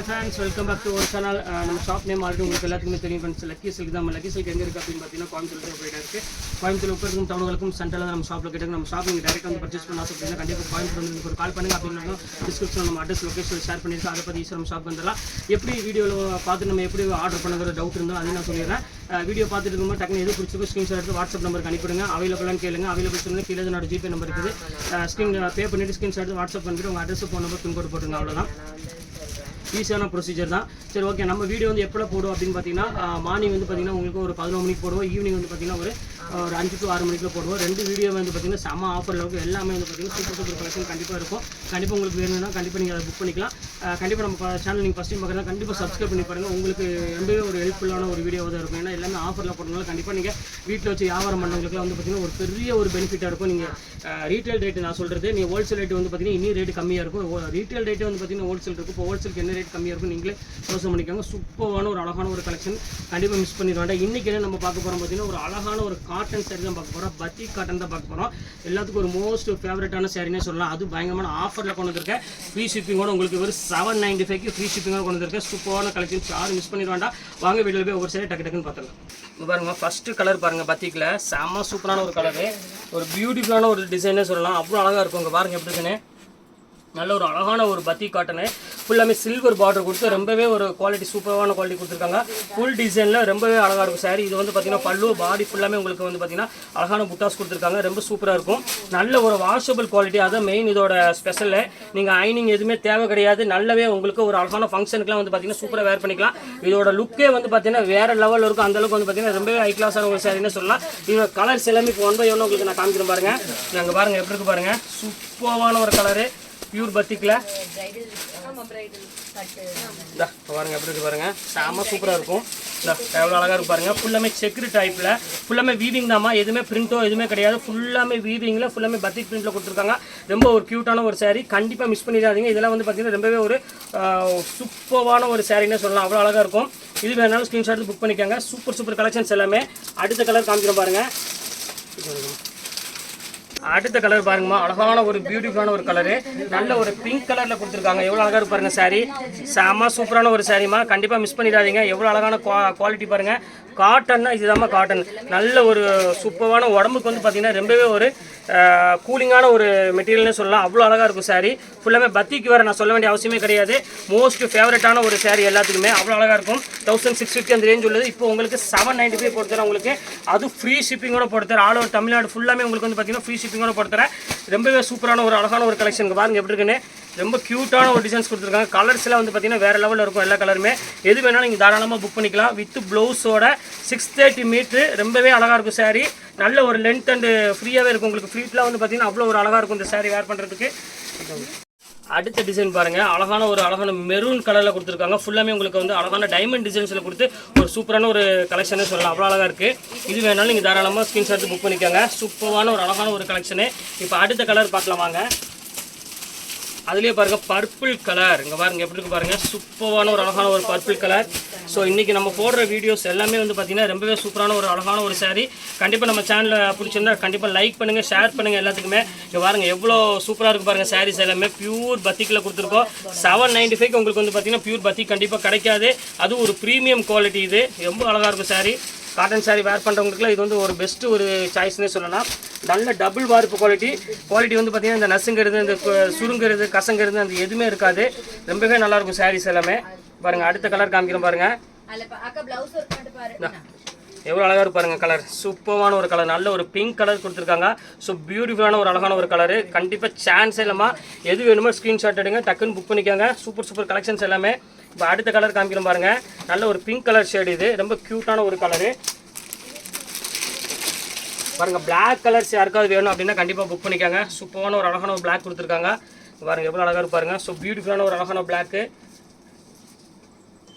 Hi friends welcome back to ஒரு channel நம்ம shop name already உங்களுக்கு எல்லாத்துக்குமே தெரியும் ஃப்ரெண்ட்ஸ் லக்கி சில்க் தான். லக்கி சில்க் எங்கே இருக்குது அப்படின்னு பார்த்தீங்கன்னா கோயம்புத்தூர் போயிட்டு இருக்குது கோயம்புத்தூர் உட்காருக்கும் டவுனுகளுக்கும் சென்டரில் நம்ம ஷாப்பில் கிட்ட நம்ம ஷாப் நீங்கள் டேரெக்டாக வந்து பர்ச்சேஸ் பண்ண ஆசைப்பட்டீங்கன்னா கண்டிப்பாக கோயம்புத்தூர் வந்து ஒரு கால் பண்ணுங்க. அப்படின்னா டிஸ்கிரிப்ஷன் நம்ம அட்ரஸ் லொக்கேஷன் ஷேர் பண்ணியிருக்கோம். அதை பற்றி ஈஸியாக நம்ம ஷாப் வந்துடலாம். எப்படி வீடியோவில் பார்த்து நம்ம எப்படி ஆர்டர் பண்ணுங்கிற டவுட் இருந்தாலும் அதையும் நான் சொல்லிடுறேன். Uh, வீடியோ பார்த்துட்டு இருக்கும்போது டக்குனு எது பிடிச்சிருக்கோ ஸ்க்ரீன்ஷாட் எடுத்து வாட்ஸ்அப் நம்பருக்கு அனுப்பிடுங்க அவைலபிளான்னு கேளுங்க. அவைலபிள் சொல்லுங்க கீழே என்னோட ஜிபே நம்பர் இருக்குது. Uh, ஸ்க்ரீன் பே பண்ணிட்டு ஸ்க்ரீன்ஷாட் எடுத்து வாட்ஸ்அப் பண்ணிட்டு உங்கள் அட்ரஸ் ஃபோன் நம்பர் பின்கோடு போட்டுருங்க. அவ்வளோதான் ஈஸியான ப்ரொசீஜர் தான். சரி ஓகே நம்ம வீடியோ வந்து எப்போ போடுவோம் அப்படின்னு பார்த்தீங்கன்னா மார்னிங் வந்து பார்த்தீங்கன்னா உங்களுக்கு ஒரு பதினொரு மணிக்கு போடுவோம். ஈவினிங் வந்து பார்த்தீங்கன்னா ஒரு ஒரு அஞ்சு டு ஆறு மணிக்கு போடுவோம். ரெண்டு வீடியோ வந்து பார்த்தீங்கன்னா செம்ம ஆஃபரில் இருக்கும். எல்லாமே வந்து பார்த்தீங்கன்னா சூப்பர் சூப்பர் கலெக்ஷன் கண்டிப்பாக இருக்கும். கண்டிப்பாக உங்களுக்கு வேணும்னா கண்டிப்பாக நீங்கள் அதை புக் பண்ணிக்கலாம். கண்டிப்பாக நம்ம சேனல் நீங்கள் ஃபஸ்ட் டைம் பார்க்குறதா கண்டிப்பாக சப்ஸ்கிரைப் பண்ணி பாருங்கள் உங்களுக்கு ரொம்பவே ஒரு ஹெல்ப்ஃபுல்லான ஒரு வீடியோ தான் இருக்கும். ஏன்னா எல்லாமே ஆஃபரில் போடுறதுனால கண்டிப்பாக நீங்கள் வீட்டில் வச்சு வியாபாரம் பண்ணவங்களுக்குலாம் வந்து பார்த்தீங்கன்னா ஒரு பெரிய ஒரு பெனிஃபிட்டாக இருக்கும். நீங்கள் ரீட்டைல் ரேட்டு நான் சொல்கிறது நீங்கள் ஹோல்சேல் ரேட்டு வந்து பார்த்தீங்கன்னா இன்னும் ரேட்டு கம்மியாக இருக்கும். ரீட்டைல் ரேட்டு வந்து பார்த்தீங்கன்னா ஹோல்சேல் இருக்கும். இப்போ ஹோல்சேலுக்கு என்ன ரேட் கம்மியாக இருக்கும் நீங்களே யோசனை பண்ணிக்கோங்க. சூப்பரான ஒரு அழகான ஒரு கலெக்ஷன் கண்டிப்பாக மிஸ் பண்ணிடுவாங்க இன்றைக்கி என்ன நம்ம பார்க்க போகிறோம் பார்த்தீங்கன்னா ஒரு அழகான ஒரு காட்டன் சேரீ தான் பார்க்க போகிறோம் பத்தி காட்டன் தான் பார்க்க போகிறோம் எல்லாத்துக்கும் ஒரு மோஸ்ட் ஃபேவரட்டான சாரினே சொல்லலாம். அது பயங்கரமான ஆஃபரில் கொண்டு வந்திருக்கேன். ஃப்ரீ ஷிப்பிங்கோட உங்களுக்கு ஒரு செவன் நைன்டி ஃபைவ்க்கு ஃப்ரீ ஷிப்பிங்கோட கொண்டு வந்திருக்கேன். சூப்பரான கலெக்ஷன்ஸ் யாரும் மிஸ் பண்ணிட வேண்டாம். வாங்க வீட்டில் போய் ஒவ்வொரு சாரி டக்கு டக்குன்னு பார்த்துக்கலாம் பாருங்கள் பாருங்க கலர் பாருங்கள் பத்திக்கில் செம்ம சூப்பரான ஒரு கலரு ஒரு பியூட்டிஃபுல்லான ஒரு டிசைனே சொல்லலாம். அவ்வளோ அழகாக இருக்கும். இங்கே பாருங்கள் எப்படி இருக்குன்னு. நல்ல ஒரு அழகான ஒரு பத்தி காட்டனு ஃபுல்லாமே சில்வர் பார்டர் கொடுத்து ரொம்பவே ஒரு குவாலிட்டி சூப்பரான குவாலிட்டி கொடுத்துருக்காங்க. ஃபுல் டிசைனில் ரொம்பவே அழகாக இருக்கும் சாரி இது வந்து பார்த்தீங்கன்னா பல்லு பாடி ஃபுல்லாமே உங்களுக்கு வந்து பார்த்தீங்கன்னா அழகான புட்டாஸ் கொடுத்துருக்காங்க. ரொம்ப சூப்பராக இருக்கும். நல்ல ஒரு வாஷபிள் குவாலிட்டி அதான் மெயின் இதோட ஸ்பெஷலு நீங்கள் ஐனிங் எதுவுமே தேவை கிடையாது. நல்லாவே உங்களுக்கு ஒரு அழகான ஃபங்க்ஷனுக்குலாம் வந்து பார்த்தீங்கன்னா சூப்பராக வேர் பண்ணிக்கலாம். இதோட லுக்கே வந்து பார்த்தீங்கன்னா வேற லெவலில் இருக்கும். அந்தளவுக்கு வந்து பார்த்தீங்கன்னா ரொம்பவே ஹை கிளாஸான ஒரு சாரின்னு சொல்லலாம். இதோட கலர்ஸ் எல்லாமே ஒன் பை ஒன்று உங்களுக்கு நான் காமிக்கிறேன் பாருங்கள் நாங்கள் பாருங்கள் எப்படி இருக்கு பாருங்கள் சூப்பரான ஒரு கலரு பியூர் பத்திக்கில் இந்தா பாருங்க எப்படி இருக்கு பாருங்க. செம சூப்பராக இருக்கும். இந்த எவ்வளோ அழகாக இருக்கு பாருங்க. ஃபுல்லாமே செக்ரி டைப்பில் ஃபுல்லாமே வீவிங் தாம்மா. எதுவுமே பிரிண்ட்டோ எதுவுமே கிடையாது. ஃபுல்லாமே வீவிங்கில் ஃபுல்லாமே பத்திக் பிரிண்ட்டில் கொடுத்துருக்காங்க. ரொம்ப ஒரு க்யூட்டான ஒரு saree. கண்டிப்பாக மிஸ் பண்ணிடாதீங்க. இதெல்லாம் வந்து பார்த்தீங்கன்னா ரொம்பவே ஒரு சூப்பரான ஒரு சாரின்னே சொல்லலாம். அவ்வளோ அழகாக இருக்கும். இது வேணாலும் ஸ்க்ரீன்ஷாட் புக் பண்ணிக்கோங்க. சூப்பர் சூப்பர் கலெக்ஷன்ஸ் எல்லாமே. அடுத்த கலர் காமிக்கிறோம் பாருங்க. அடுத்த கலர் பாருங்கம்மா. அழகான ஒரு பியூட்டிஃபுல்லான ஒரு கலரு நல்ல ஒரு பிங்க் கலரில் கொடுத்துருக்காங்க. எவ்வளோ அழகாக இருக்கு பாருங்க சாரி செம்ம சூப்பரான ஒரு சாரீம்மா கண்டிப்பாக மிஸ் பண்ணிடாதீங்க. எவ்வளோ அழகான குவாலிட்டி பாருங்கள் காட்டன்னா இதுதாம்மா காட்டன் நல்ல ஒரு சூப்பரான உடம்புக்கு வந்து பார்த்தீங்கன்னா ரொம்பவே ஒரு கூலிங்கான ஒரு மெட்டீரியல்னு சொல்லலாம். அவ்வளோ அழகாக இருக்கும் சாரீ ஃபுல்லாமே பத்திக்கு வேறு நான் சொல்ல வேண்டிய அவசியமே கிடையாது. மோஸ்ட் ஃபேவரட்டான ஒரு சாரீ எல்லாத்துக்குமே அவ்வளோ அழகாக இருக்கும். தௌசண்ட் சிக்ஸ் ஃபிஃப்டி அந்த ரேஞ்ச் உள்ளது. இப்போ உங்களுக்கு செவன் நைன்ட்டி ஃபைவ் போட்டு உங்களுக்கு அது ஃப்ரீ ஷிப்பிங்கோட போட்டு ஆல் ஓவர் தமிழ்நாடு ஃபுல்லாமே உங்களுக்கு வந்து பார்த்திங்கன்னா ஃப்ரீ ஷிப்பிங்கோட போட்டு ரொம்பவே சூப்பரான ஒரு அழகான ஒரு கலெக்ஷன் பாருங்க எப்படி இருக்குன்னு. ரொம்ப க்யூட்டான ஒரு டிசைன்ஸ் கொடுத்துருக்காங்க. கலர்ஸ்லாம் வந்து பார்த்தீங்கன்னா வேறு லெவலில் இருக்கும் எல்லா கலருமே எது வேணாலும் நீங்கள் தாராளமாக புக் பண்ணிக்கலாம். வித் ப்ளவுஸோட சிக்ஸ் தேர்ட்டி மீட்ரு ரொம்பவே அழகாக இருக்கும் saree. நல்ல ஒரு லென்த் அண்டு ஃப்ரீயாகவே இருக்கும். உங்களுக்கு ஃப்ரீட்லாம் வந்து பார்த்தீங்கன்னா அவ்வளோ ஒரு அழகாக இருக்கும் இந்த saree வேர் பண்ணுறதுக்கு அடுத்த டிசைன் பாருங்க. அழகான ஒரு அழகான மெரூன் கலர்ல கொடுத்துருக்காங்க. ஃபுல்லாமே உங்களுக்கு வந்து அழகான டைமண்ட் டிசைன்ஸ்ல கொடுத்து ஒரு சூப்பரான ஒரு கலெக்ஷனே சொல்லலாம். அவ்வளோ அழகா இருக்கு. இது வேணாலும் நீங்க தாராளமாக ஸ்கிரீன்ஷாட் புக் பண்ணிக்கோங்க. சூப்பரான ஒரு அழகான ஒரு கலெக்ஷனு இப்போ அடுத்த கலர் பார்க்கலாம் வாங்க. அதுலேயே பாருங்க பர்பிள் கலர் இங்கே பாருங்க எப்படி இருக்கு பாருங்க. சூப்பரான ஒரு அழகான ஒரு பர்பிள் கலர் ஸோ இன்றைக்கி நம்ம போடுற வீடியோஸ் எல்லாமே வந்து பார்த்திங்கன்னா ரொம்பவே சூப்பரான ஒரு அழகான ஒரு saree. கண்டிப்பாக நம்ம சேனலில் பிடிச்சிருந்தா கண்டிப்பாக லைக் பண்ணுங்கள் ஷேர் பண்ணுங்கள் எல்லாத்துக்குமே. இங்கே பாருங்கள் எவ்வளோ சூப்பராக இருக்கு பாருங்கள் சாரீஸ் எல்லாமே. பியூர் பத்திக்கில் கொடுத்துருக்கோம். செவன் நைன்டி ஃபைவ் உங்களுக்கு வந்து பார்த்தீங்கன்னா பியூர் பத்தி கண்டிப்பாக கிடைக்காது. அது ஒரு ப்ரீமியம் குவாலிட்டி இது. ரொம்ப அழகாக இருக்கும் saree. காட்டன் saree வேர் பண்ணுறவங்களுக்குலாம் இது வந்து ஒரு பெஸ்ட்டு ஒரு சாய்ஸ்னே சொல்லலாம். நல்ல டபுள் வார்ப்பு குவாலிட்டி குவாலிட்டி வந்து பார்த்தீங்கன்னா இந்த நசுங்கிறது இந்த சுருங்கிறது கசங்கிறது அந்த எதுவுமே இருக்காது. ரொம்பவே நல்லாயிருக்கும் சாரீஸ் எல்லாமே. பாருங்க அடுத்த கலர் காமிக்கிறோம் பாருங்க. எவ்வளோ அழகாக இருக்கு பாருங்க கலர் சூப்பரான ஒரு கலர் நல்ல ஒரு பிங்க் கலர் கொடுத்துருக்காங்க. ஸோ பியூட்டிஃபுல்லான ஒரு அழகான ஒரு கலரு கண்டிப்பாக சான்ஸ் இல்லாமல் எது வேணுமோ ஸ்க்ரீன்ஷாட் எடுங்க டக்குன்னு புக் பண்ணிக்கோங்க. சூப்பர் சூப்பர் கலெக்ஷன்ஸ் எல்லாமே. இப்போ அடுத்த கலர் காமிக்கிறோம் பாருங்க. நல்ல ஒரு பிங்க் கலர் ஷேடு இது. ரொம்ப க்யூட்டான ஒரு கலரு பாருங்க பிளாக் கலர்ஸ் யாருக்காவது வேணும் அப்படின்னா கண்டிப்பாக புக் பண்ணிக்கோங்க. சூப்பரான ஒரு அழகான ஒரு பிளாக் கொடுத்துருக்காங்க. பாருங்க எவ்வளோ அழகாக இருக்கு பாருங்க. ஸோ பியூட்டிஃபுல்லான ஒரு அழகான பிளாக்கு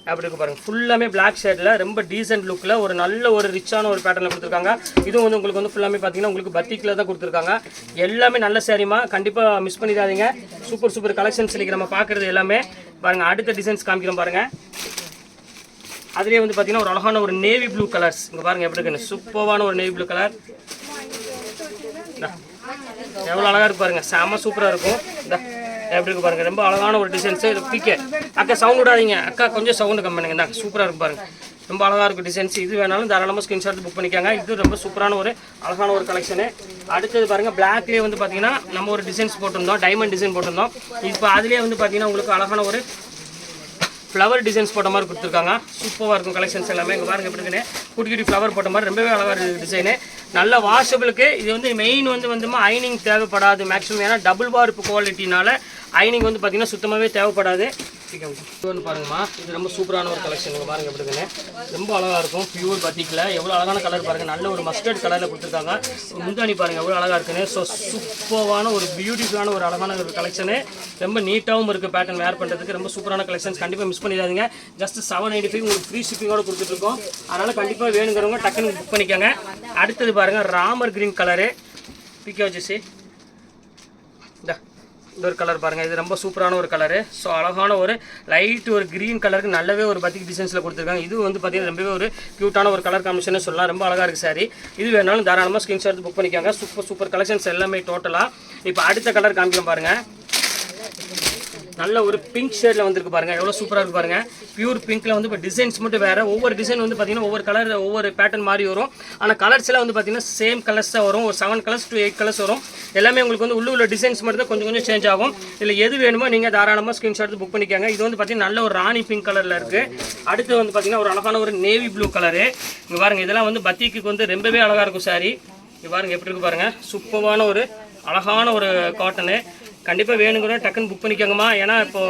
அப்படி இருக்கு பாருங்க. ஃபுல்லாமே பிளாக் ஷேடில் ரொம்ப டீசென்ட் லுக்கில் ஒரு நல்ல ஒரு ரிச்சான ஒரு பேட்டர்ல கொடுத்துருக்காங்க. இதுவும் வந்து உங்களுக்கு வந்து ஃபுல்லாமே பார்த்தீங்கன்னா உங்களுக்கு பத்திக்கில் தான் கொடுத்துருக்காங்க. எல்லாமே நல்ல சேரீமா கண்டிப்பாக மிஸ் பண்ணிடாதீங்க. சூப்பர் சூப்பர் கலெக்ஷன்ஸ் இன்னைக்கு நம்ம பார்க்குறது எல்லாமே. பாருங்க அடுத்த டிசைன்ஸ் காமிக்கிறோம் பாருங்க. அதுலேயே வந்து பார்த்தீங்கன்னா ஒரு அழகான ஒரு நேவி ப்ளூ கலர்ஸ் இங்கே பாருங்கள் எப்படி இருக்குன்னு. சூப்பரான ஒரு நேவி ப்ளூ கலர் எவ்வளோ அழகாக இருக்கு பாருங்கள் செம சூப்பராக இருக்கும். இந்த. எப்படி இருக்கு பாருங்க. ரொம்ப அழகான ஒரு டிசைன்ஸு இது பிகே அக்கா சவுண்ட் விடாதீங்க. அக்கா கொஞ்சம் சவுண்டு கம்மி பண்ணுங்க. இந்தாங்க சூப்பராக இருக்கு பாருங்க. ரொம்ப அழகாக இருக்கும் டிசைன்ஸ் இது வேணாலும் தாராளமாக ஸ்கிரீன்ஷாட் புக் பண்ணிக்காங்க. இது ரொம்ப சூப்பரான ஒரு அழகான ஒரு கலெக்ஷனு அடுத்தது பாருங்கள் பிளாக்லேயே வந்து பார்த்தீங்கன்னா நம்ம ஒரு டிசைன்ஸ் போட்டிருந்தோம். டைமண்ட் டிசைன் போட்டிருந்தோம். இப்போ அதுலேயே வந்து பார்த்தீங்கன்னா உங்களுக்கு அழகான ஒரு ஃப்ளவர் டிசைன்ஸ் போட்ட மாதிரி கொடுத்துருக்காங்க. சூப்பராக இருக்கும் கலெக்ஷன்ஸ் எல்லாமே. இங்கே பாருங்கள் எப்படி இருக்குன்னு. குட்டி குட்டி ஃப்ளவர் போட்ட மாதிரி ரொம்பவே அழகாக இருக்குது டிசைனு நல்ல வாஷபிளுக்கு இது வந்து மெயின் வந்து வந்துமா ஐனிங் தேவைப்படாது. மேக்ஸிமம் ஏன்னா டபுள் பார்ப்பு குவாலிட்டினால ஐனிங் வந்து பார்த்திங்கன்னா சுத்தமாகவே தேவைப்படாது. இது பாருங்கம்மா. இது ரொம்ப சூப்பரான ஒரு கலெக்ஷன் பாருங்க எப்படி ரொம்ப அழகாக இருக்கும். பியூர் பத்திக்கில் எவ்வளோ அழகான கலர் பாருங்க. நல்ல ஒரு மஸ்டர்ட் கலரில் கொடுத்துருக்காங்க. முந்தாணி பாருங்க எவ்வளோ அழகாக இருக்குன்னு. ஸோ சூப்பரான ஒரு பியூட்டிஃபுல்லான ஒரு அழகான ஒரு கலெக்ஷனு ரொம்ப நீட்டாகவும் இருக்குது பேட்டர்ன் வேர் பண்ணுறதுக்கு ரொம்ப சூப்பரான கலெக்ஷன்ஸ் கண்டிப்பாக மிஸ் பண்ணிடாதீங்க. ஜஸ்ட் செவன் எயிட்டி ஃபைவ் உங்களுக்கு ஃப்ரீ ஷிப்பிங்கோட கொடுத்துட்ருக்கோம் அதனால் கண்டிப்பாக வேணுங்கிறவங்க டக்குன்னு புக் பண்ணிக்கோங்க. அடுத்தது பாருங்கள் ராமர் கிரீன் கலரு பிகே வச்சு இந்த ஒரு கலர் பாருங்கள் இது ரொம்ப சூப்பரான ஒரு கலரு ஸோ அழகான ஒரு லைட் ஒரு க்ரீன் கலருக்கு நல்லாவே ஒரு பத்திக்கு டிசைன்ஸில் கொடுத்துருக்காங்க. இது வந்து பார்த்தீங்கன்னா ரொம்பவே ஒரு க்யூட்டான ஒரு கலர் காம்பினேஷன் சொல்லலாம். ரொம்ப அழகாக இருக்குது சாரி இது வேணாலும் தாராளமாக ஸ்க்ரீன்ஷாட் எடுத்து புக் பண்ணிக்காங்க. சூப்பர் சூப்பர் கலெக்ஷன்ஸ் எல்லாமே டோட்டலாக இப்போ அடுத்த கலர் காமிக்கிறோம் பாருங்கள் நல்ல ஒரு பிங்க் ஷேடில் வந்துருக்கு பாருங்கள் எவ்வளோ சூப்பராக இருக்கு பாருங்கள் பியூர் பிங்க்கில் வந்து இப்போ டிசைன்ஸ் மட்டும் வேறு. ஒவ்வொரு டிசைன் வந்து பார்த்தீங்கன்னா ஒவ்வொரு கலர் ஒவ்வொரு பேட்டர்ன் மாதிரி வரும். ஆனால் கலர்ஸ் எல்லாம் வந்து பார்த்தீங்கன்னா சேம் கலர்ஸ் தான் வரும். ஒரு seven colours to eight colours வரும். எல்லாமே உங்களுக்கு வந்து உள்ள உள்ள டிசைன்ஸ் மட்டும் தான் கொஞ்சம் கொஞ்சம் சேஞ்ச் ஆகும். இல்லை எது வேணுமோ நீங்கள் தாராளமாக ஸ்க்ரீன்ஷாட் எடுத்து புக் பண்ணிக்கோங்க. இது வந்து பார்த்தீங்கன்னா நல்ல ஒரு ராணி பிங்க் கலரில் இருக்குது அடுத்து வந்து பார்த்தீங்கன்னா ஒரு அழகான ஒரு நேவி ப்ளூ கலரு இங்கே பாருங்கள் இதெல்லாம் வந்து பத்திக்கு வந்து ரொம்பவே அழகாக இருக்கும் சாரி இங்கே பாருங்கள் எப்படி இருக்கு பாருங்கள் சூப்பரான ஒரு அழகான ஒரு காட்டனு கண்டிப்பாக வேணுங்கிற டக்குன்னு புக் பண்ணிக்கோங்கம்மா. ஏன்னா இப்போ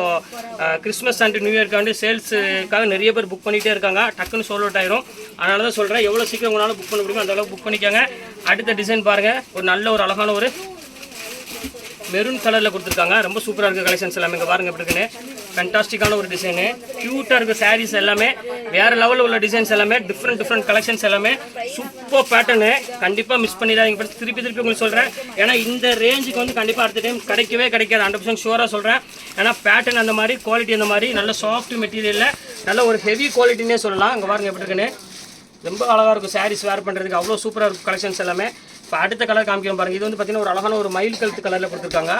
கிறிஸ்மஸ் அண்ட் நியூ இயர்க்காண்டு சேல்ஸுக்காக நிறைய பேர் புக் பண்ணிகிட்டே இருக்காங்க. டக்குன்னு சோல் அவுட் ஆயிரும். அதனால தான் சொல்கிறேன் எவ்வளோ சீக்கிரம் உங்களால் புக் பண்ண முடியுமோ அந்தளவுக்கு புக் பண்ணிக்கோங்க. அடுத்த டிசைன் பாருங்கள் ஒரு நல்ல ஒரு அழகான ஒரு மெரூன் கலரில் கொடுத்துருக்காங்க. ரொம்ப சூப்பராக இருக்குது கலெக்ஷன்ஸ் எல்லாமே. இங்கே பாருங்க எப்படி இருக்குன்னு. ஃபென்டாஸ்டிக்கான ஒரு டிசைனு க்யூட்டாக இருக்குது சாரீஸ் எல்லாமே. வேறு லெவலில் உள்ள டிசைன்ஸ் எல்லாமே. டிஃப்ரெண்ட் டிஃப்ரெண்ட் கலெக்ஷன்ஸ் எல்லாமே. சூப்பர் பேட்டர்னு கண்டிப்பாக மிஸ் பண்ணிடாதீங்க பட் திருப்பி திருப்பி உங்களுக்கு சொல்கிறேன் ஏன்னா இந்த ரேஞ்சுக்கு வந்து கண்டிப்பாக அடுத்த டைம் கிடைக்கவே கிடைக்காது. ஹண்ட்ரட் பர்சன்ட் ஷூராக சொல்கிறேன் ஏன்னா பேட்டர்ன் அந்த மாதிரி குவாலிட்டி அந்த மாதிரி நல்ல சாஃப்ட் மெட்டீரியலில் நல்ல ஒரு ஹெவி குவாலிட்டினே சொல்லலாம். இங்கே பாருங்கள் எப்படி இருக்குன்னு. ரொம்ப அழகாக இருக்கும் சாரீஸ் வேர் பண்ணுறதுக்கு அவ்வளோ சூப்பராக இருக்கும் கலெக்ஷன்ஸ் எல்லாமே. இப்போ அடுத்த கலர் காமிக்கிறோம் பாருங்க. இது வந்து பார்த்தீங்கன்னா ஒரு அழகான ஒரு மயில் கழுத்து கலரில் கொடுத்துருக்காங்க.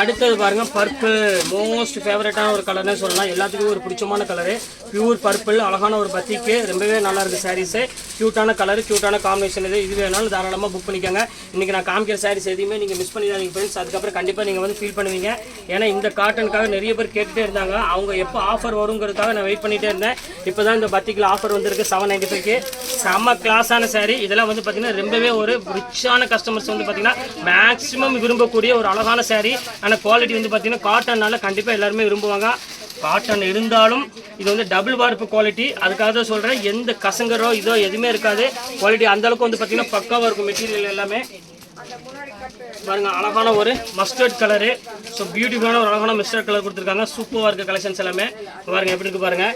அடுத்தது பாருங்க பர்பிள் மோஸ்ட் ஃபேவரட்டான ஒரு கலர்னே சொல்லலாம். எல்லாத்துக்கும் ஒரு பிடிச்சமான கலரு பியூர் பர்பிள் அழகான ஒரு பத்திக்கு. ரொம்பவே நல்லா இருக்கு சாரீஸு க்யூட்டான கலர் க்யூட்டான காம்பினேஷன் இது. இது வேணாலும் தாராளமாக புக் பண்ணிக்கோங்க. இன்றைக்கி நான் காமிக்கிற சாரீஸ் எதையுமே நீங்கள் மிஸ் பண்ணிடாதீங்க ஃப்ரெண்ட்ஸ் அதுக்கப்புறம் கண்டிப்பாக நீங்கள் வந்து ஃபீல் பண்ணுவீங்க. ஏன்னா இந்த காட்டனுக்காக நிறைய பேர் கேட்டுகிட்டே இருந்தாங்க. அவங்க எப்போ ஆஃபர் வருங்கிறதுக்காக நான் வெயிட் பண்ணிகிட்டே இருந்தேன். இப்போ தான் இந்த பத்திக்கில் ஆஃபர் வந்திருக்கு செவன் நைன்டி ஃபைவ்க்கு செம்ம கிளாஸான சாரீ இதெல்லாம் வந்து பார்த்தீங்கன்னா ரொம்பவே ஒரு ரிச்சான கஸ்டமர்ஸ் வந்து பார்த்திங்கன்னா மேக்ஸிமம் விரும்பக்கூடிய ஒரு அழகான சாரீ ஆனால் குவாலிட்டி வந்து பார்த்தீங்கன்னா காட்டன்னால கண்டிப்பாக எல்லாருமே விரும்புவாங்க. காட்டன் இருந்தாலும் இது வந்து டபுள் வார்ப்பு குவாலிட்டி அதுக்காக தான் சொல்கிறேன் எந்த கசங்கரோ இதோ எதுவுமே இருக்காது. குவாலிட்டி அந்த அளவுக்கு வந்து பார்த்தீங்கன்னா பக்காவாக இருக்கும் மெட்டீரியல் எல்லாமே. பாருங்க அழகான ஒரு மஸ்டர்ட் கலரு ஸோ பியூட்டிஃபுல்லான ஒரு அழகான மஸ்டர்ட் கலர் கொடுத்துருக்காங்க. சூப்பராக இருக்க கலெக்ஷன்ஸ் எல்லாமே. பாருங்க எப்படி இருக்கு பாருங்க.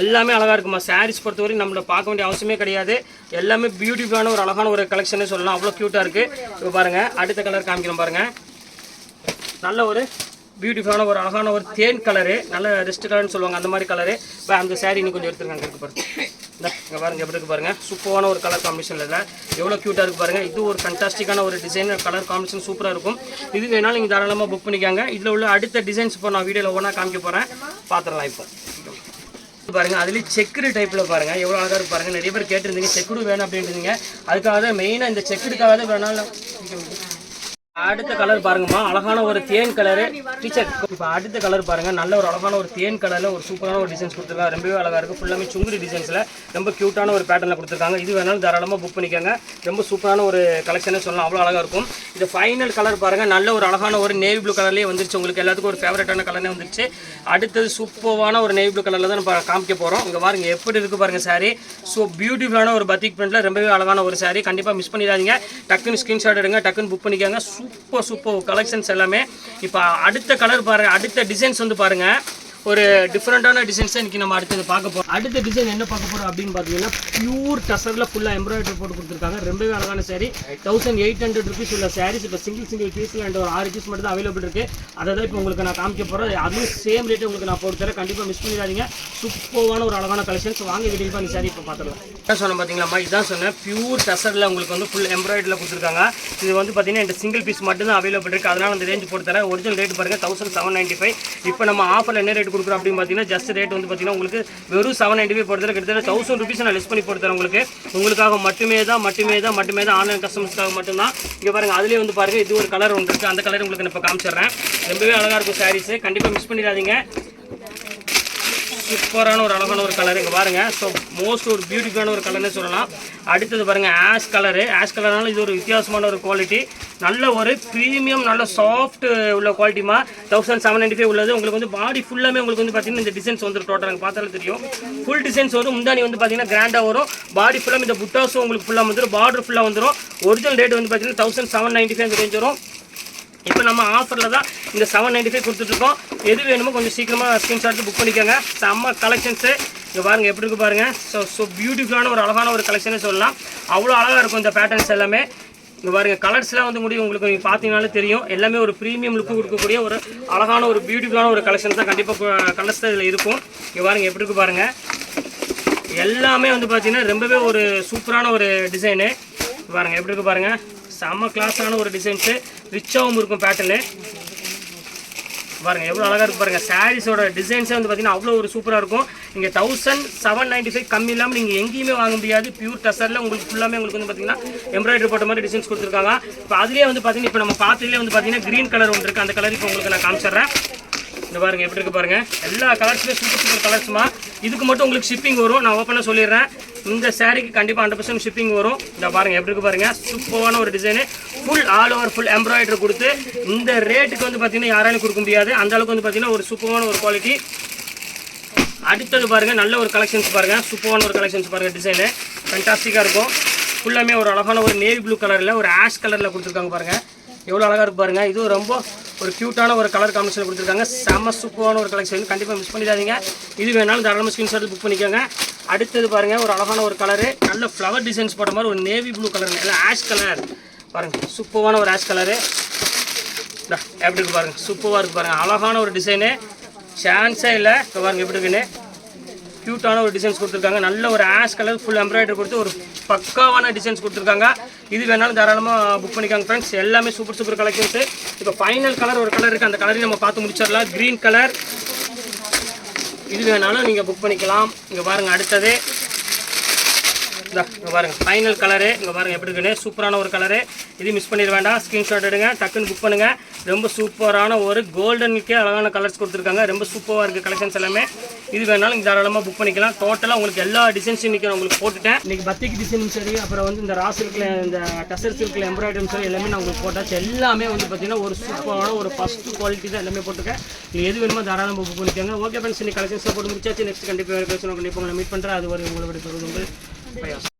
எல்லாமே அழகா இருக்குமா? சாரீஸ் பொறுத்தவரை நம்மள பார்க்க வேண்டிய அவசியமே கிடையாது. எல்லாமே பியூட்டிஃபுல்லான ஒரு அழகான ஒரு கலெக்ஷனே சொல்லலாம். அவ்வளோ க்யூட்டாக இருக்கு. இப்போ பாருங்க அடுத்த கலர் காமிக்கிறோம் பாருங்க. நல்ல ஒரு பியூட்டிஃபுல்லான ஒரு அழகான ஒரு தேன் கலரு நல்ல ரெஸ்ட் கலர்னு சொல்லுவாங்க அந்த மாதிரி கலரு அந்த saree இன்னும் கொஞ்சம் எடுத்துருக்காங்க இருக்கு பாருங்க. இந்த இங்கே பாருங்க எப்படி இருக்கு பாருங்க. சூப்பரான ஒரு கலர் காம்பினேஷன் இல்லை எவ்வளோ க்யூட்டாக இருக்கு பாருங்க. இது ஒரு ஃபண்டாஸ்டிக்கான ஒரு டிசைன் கலர் காம்பினேஷன் சூப்பராக இருக்கும். இது வேணாலும் நீங்கள் தாராளமாக புக் பண்ணிக்காங்க. இதில் உள்ள அடுத்த டிசைன்ஸ் இப்போ நான் வீடியோவில் ஒன்றா காமிக்க போகிறேன் பார்த்துடலாம் இப்போ. பாருங்க அதுலேயும் செக்குடு டைப்பில் பாருங்க. எவ்வளோ அழகாக இருக்கு பாருங்க. நிறைய பேர் கேட்டிருந்தீங்க செக்குடு வேணும் அப்படின்றீங்க அதுக்காக தான் மெயினாக இந்த செக்குடுக்காக தான் வேணாலும் அடுத்த கலர் பாருங்கம்மா. அழகான ஒரு தேன் கலரு டீச்சர் இப்போ அடுத்த கலர் பாருங்க. நல்ல ஒரு அழகான ஒரு தேன் கலரில் ஒரு சூப்பரான ஒரு டிசைன்ஸ் கொடுத்துருக்காங்க. ரொம்பவே அழகாக இருக்குது ஃபுல்லாமே சுங்குடி டிசைன்ஸில் ரொம்ப க்யூட்டான ஒரு பேட்டர்னில் கொடுத்துருக்காங்க. இது வேணாலும் தாராளமாக புக் பண்ணிக்கோங்க. ரொம்ப சூப்பரான ஒரு கலெக்ஷனே சொல்லலாம். அவ்வளோ அழகாக இருக்கும். இது ஃபைனல் கலர் பாருங்கள் நல்ல ஒரு அழகான ஒரு நேவி ப்ளூ கலர்லேயே வந்துருச்சு. உங்களுக்கு எல்லாத்துக்கும் ஒரு ஃபேவரட்டான கலர்னே வந்துருச்சு. அடுத்தது சூப்பரான ஒரு நேவி ப்ளூ கலரில் தான் நம்ம காமிக்க போகிறோம் இங்கே பாருங்க. எப்படி இருக்குது பாருங்கள் saree. ஸோ பியூட்டிஃபுல்லான ஒரு பத்திக் பிரிண்ட்டில் ரொம்பவே அழகான ஒரு saree. கண்டிப்பாக மிஸ் பண்ணிடாதீங்க. டக்குன்னு ஸ்க்ரீன்ஷாட் எடுங்க. டக்குன்னு புக் பண்ணிக்கோங்க. சூப்பர் சூப்பர் கலெக்ஷன்ஸ் எல்லாமே. இப்போ அடுத்த கலர் பாருங்கள் அடுத்த டிசைன்ஸ் வந்து பாருங்கள் ஒரு டிஃப்ரெண்ட்டான டிசைன்ஸ் இன்னைக்கு நம்ம அடுத்தது பார்க்க போகிறோம் அடுத்த டிசைன் என்ன பார்க்க போகிறோம் அப்படின்னு பார்த்தீங்கன்னா பியூர் டசரில் ஃபுல்லாக எம்ப்ராய்டரி போட்டு கொடுத்துருக்காங்க. ரொம்பவே அழகான sari thousand eight hundred rupees உள்ள சாரீஸ் இப்போ சிங்கிள் சிங்கிள் பீஸில் அண்ட் ஒரு ஆறு பீஸ் மட்டும் தான் அவைலபிள் இருக்குது அதை தான் இப்போ உங்களுக்கு நான் காமிக்க போகிறேன் அதுவும் சேம் ரேட்டு உங்களுக்கு நான் போட்டு தரேன். கண்டிப்பாக மிஸ் பண்ணிடாதீங்க. சூப்பரான ஒரு அழகான கலெக்ஷன்ஸ் வாங்க வீடியோ அந்த சாரி இப்போ பார்த்துடலாம். என்ன சொன்னேன் பார்த்தீங்களா இதான் சொன்னேன். பியூர் டசரில் உங்களுக்கு வந்து ஃபுல் எம்ப்ராய்டரியில் கொடுத்துருக்காங்க. இது வந்து பார்த்தீங்கன்னா இந்த சிங்கிள் பீஸ் மட்டும் தான் அவைலபிள் இருக்குது அதனால் அந்த ரேஞ்ச் போட்டு தரேன். ஒரிஜினல் ரேட் பாருங்கள் தௌசண்ட் செவன் நைன்ட்டி ஃபைவ் இப்போ நம்ம ஆஃபரில் என்ன ரேட் கொடுக்குறோம் அப்படின்னு பார்த்தீங்கன்னா ஜஸ்ட் ரேட் வந்து பார்த்தீங்கன்னா உங்களுக்கு வெறும் செவன் நைன்ட்டி ஃபைவ் போட்டு கிட்டத்தட்ட தௌசண்ட் ருபீஸ் நான் லெஸ் பண்ணி போடுறேன் உங்களுக்கு. உங்களுக்காக மட்டுமே தான் மட்டுமே தான் மட்டுமே தான் ஆன்லைன் கஸ்டமர்ஸ்க்காக மட்டும்தான். இங்கே பாருங்கள் அதுலேயே வந்து பாருங்கள் இது ஒரு கலர் ஒன்று இருக்குது அந்த கலர் உங்களுக்கு நான் இப்போ காமிச்சிடுறேன். ரொம்பவே அழகாக இருக்கும் சாரீஸு கண்டிப்பாக மிஸ் பண்ணிடாதீங்க. சூப்பரான ஒரு அழகான ஒரு கலர் இங்கே பாருங்க ஸோ மோஸ்ட் ஒரு பியூட்டிஃபுல்லான ஒரு கலர்னு சொல்லலாம். அடுத்தது பாருங்கள் ஆஷ் கலரு ஆஷ் கலர்னால இது ஒரு வித்தியாசமான ஒரு குவாலிட்டி நல்ல ஒரு ப்ரீமியம் நல்ல சாஃப்ட் உள்ள குவாலிட்டிமா தௌசண்ட் செவன் நைன்டி ஃபைவ் உள்ளது. உங்களுக்கு வந்து பாடி ஃபுல்லாமே உங்களுக்கு வந்து பார்த்தீங்கன்னா இந்த டிசைன்ஸ் வந்து டோட்டல் பார்த்தாலும் தெரியும். ஃபுல் டிசைன்ஸ் வரும். முந்தானி வந்து பார்த்தீங்கன்னா கிராண்டாக வரும். பாடி ஃபுல்லாக இந்த புட்டாஸும் உங்களுக்கு ஃபுல்லாக வந்துடும் பார்டர் ஃபுல்லாக வந்துடும் ஒரிஜினல் ரேட் வந்து பார்த்தீங்கன்னா thousand seven ninety five range வரும். இப்போ நம்ம ஆஃபரில் தான் இந்த செவன் நைன்டி ஃபைவ் கொடுத்துட்ருக்கோம் எது வேணுமோ கொஞ்சம் சீக்கிரமாக ஸ்க்ரீன்ஷாட் புக் பண்ணிக்கோங்க. செம்ம கலெக்ஷன்ஸு இங்கே பாருங்கள் எப்படி இருக்கு பாருங்கள் ஸோ ஸோ பியூட்டிஃபுல்லான ஒரு அழகான ஒரு கலெக்ஷனே சொல்லலாம். அவ்வளோ அழகாக இருக்கும் இந்த பேட்டர்ன்ஸ் எல்லாமே. இங்கே பாருங்கள் கலர்ஸ்லாம் வந்து முடியும். உங்களுக்கு நீங்கள் பார்த்தீங்கனாலே தெரியும். எல்லாமே ஒரு ப்ரீமியம் லுக்கு கொடுக்கக்கூடிய ஒரு அழகான ஒரு பியூட்டிஃபுல்லான ஒரு கலெக்ஷன் தான் கண்டிப்பாக கலர்ஸ் தான் இதில் இருக்கும். இங்கே பாருங்கள் எப்படி இருக்கு பாருங்கள் எல்லாமே வந்து பார்த்தீங்கன்னா ரொம்பவே ஒரு சூப்பரான ஒரு டிசைனு பாருங்கள் எப்படி இருக்கு பாருங்கள் செம்ம கிளாஸான ஒரு டிசைன்ஸு ரிச்சாகவும் இருக்கும் பேட்டர்னு பாருங்க எவ்வளோ அழகாக இருக்கு பாருங்க. சாரீஸோட டிசைன்ஸே வந்து பார்த்தீங்கன்னா அவ்வளோ ஒரு சூப்பராக இருக்கும். இங்கே தௌசண்ட் செவன் நைன்டி ஃபைவ் கம்மி இல்லாமல் நீங்கள் எங்கேயுமே வாங்க முடியாது. பியூர் டசரில் உங்களுக்கு ஃபுல்லாமே உங்களுக்கு வந்து பார்த்தீங்கன்னா எம்ப்ராய்டரி போட்ட மாதிரி டிசைன்ஸ் கொடுத்துருக்காங்க. இப்போ அதுலேயே வந்து பார்த்தீங்கன்னா இப்போ நம்ம பார்த்ததுலேயே வந்து பார்த்தீங்கன்னா க்ரீன் கலர் ஒன்று இருக்குது அந்த கலர் இப்போ உங்களுக்கு நான் காமிச்சிட்றேன். இந்த பாருங்க எப்படி இருக்கு பாருங்கள் எல்லா கலர்ஸுமே சூப்பர் சூப்பர் கலர்ஸ்மா இதுக்கு மட்டும் உங்களுக்கு ஷிப்பிங் வரும். நான் ஓப்பனாக சொல்லிடுறேன். இந்த சேரீக்கு கண்டிப்பாக ஹண்ட்ரட் பர்சன்ட் ஷிப்பிங் வரும். இந்த பாருங்கள் எப்படி இருக்கு பாருங்கள் சூப்பரான ஒரு design full all over full embroidery கொடுத்து இந்த ரேட்டுக்கு வந்து பார்த்தீங்கன்னா யாராலும் கொடுக்க முடியாது. அந்த அளவுக்கு வந்து பார்த்தீங்கன்னா ஒரு சூப்பரான ஒரு குவாலிட்டி அடுத்தது பாருங்கள் நல்ல ஒரு கலெக்ஷன்ஸ் பாருங்கள் சூப்பரான ஒரு கலெக்ஷன்ஸ் பாருங்கள் டிசைனு ஃபென்டாஸ்டிக்காக இருக்கும். ஃபுல்லாமே ஒரு அழகான ஒரு நேவி ப்ளூ கலரில் ஒரு ஆஷ் கலரில் கொடுத்துருக்காங்க பாருங்கள் எவ்வளோ அழகாக இருக்கு பாருங்கள் இதுவும் ரொம்ப ஒரு க்யூட்டான ஒரு கலர் காம்பினேஷன் கொடுத்துருக்காங்க. செம்ம சூப்பரான ஒரு கலெக்ஷன் கண்டிப்பாக மிஸ் பண்ணிடாதீங்க. இது வேணாலும் தாராளமாக ஸ்க்ரீன்ஷாட் புக் பண்ணிக்கோங்க. அடுத்தது பாருங்கள் ஒரு அழகான ஒரு கலரு நல்ல ஃப்ளவர் டிசைன்ஸ் போட்ட மாதிரி ஒரு நேவி ப்ளூ கலர் இல்லை ஆஷ் கலர் பாருங்கள் சூப்பரான ஒரு ஆஷ் கலரு எப்படி இருக்கு பாருங்கள் சூப்பராக இருக்கு பாருங்கள் அழகான ஒரு டிசைனு சான்ஸே இல்லை. இப்போ பாருங்கள் எப்படி இருக்குன்னு. க்யூட்டான ஒரு டிசைன்ஸ் கொடுத்துருக்காங்க. நல்ல ஒரு ஆஷ் கலர் ஃபுல் எம்ப்ராய்டரி கொடுத்து ஒரு பக்காவான டிசைன்ஸ் கொடுத்துருக்காங்க. இது வேணாலும் தாராளமாக புக் பண்ணிக்காங்க ஃப்ரெண்ட்ஸ் எல்லாமே சூப்பர் சூப்பர் கலெக்ஷன்ஸு இப்போ ஃபைனல் கலர் ஒரு கலர் இருக்குது அந்த கலரையும் நம்ம பார்த்து முடிச்சிடலாம். க்ரீன் கலர் இது வேணாலும் நீங்கள் புக் பண்ணிக்கலாம். இங்கே பாருங்கள் அடுத்தது. இங்கே பாருங்க. ஃபைனல் கலரு இங்கே பாருங்க எப்படி இருக்குன்னு. சூப்பரான ஒரு கலரு இது மிஸ் பண்ணிட வேண்டாம். ஸ்க்ரீன்ஷாட் எடுங்க டக்குன்னு புக் பண்ணுங்க. ரொம்ப சூப்பரான ஒரு கோல்டனுக்கே அழகான கலர்ஸ் கொடுத்துருக்காங்க. ரொம்ப சூப்பராக இருக்குது கலெக்ஷன்ஸ் எல்லாமே. இது வேணாலும் நீங்கள் தாராளமாக புக் பண்ணிக்கலாம் டோட்டலாக உங்களுக்கு எல்லா டிசைன்ஸும் இன்றைக்கி நான் உங்களுக்கு போட்டுட்டேன். இன்றைக்கி பத்திக்கு டிசைனும் சரி அப்புறம் வந்து இந்த ரா சில்கில் இந்த டசர் சில்கில் எம்ப்ராய்டரியும் சரி எல்லாமே நான் உங்களுக்கு போட்டாச்சு எல்லாமே வந்து பார்த்தீங்கன்னா ஒரு சூப்பரான ஒரு ஃபஸ்ட் குவாலிட்டி தான் எல்லாமே போட்டுருக்கேன். நீங்கள் எது வேணுமோ தாராளமாக புக் பண்ணிக்கோங்க. ஓகே ஃப்ரெண்ட்ஸ் இன்னைக்கு கலெக்ஷன்ஸ் போட்டு முடிச்சாச்சு. நெக்ஸ்ட் கண்டிப்பாக பேசணும் கண்டிப்பாக உங்களை மீட் பண்ணுறேன் அது வரை உங்களை விட உங்கள் Deus.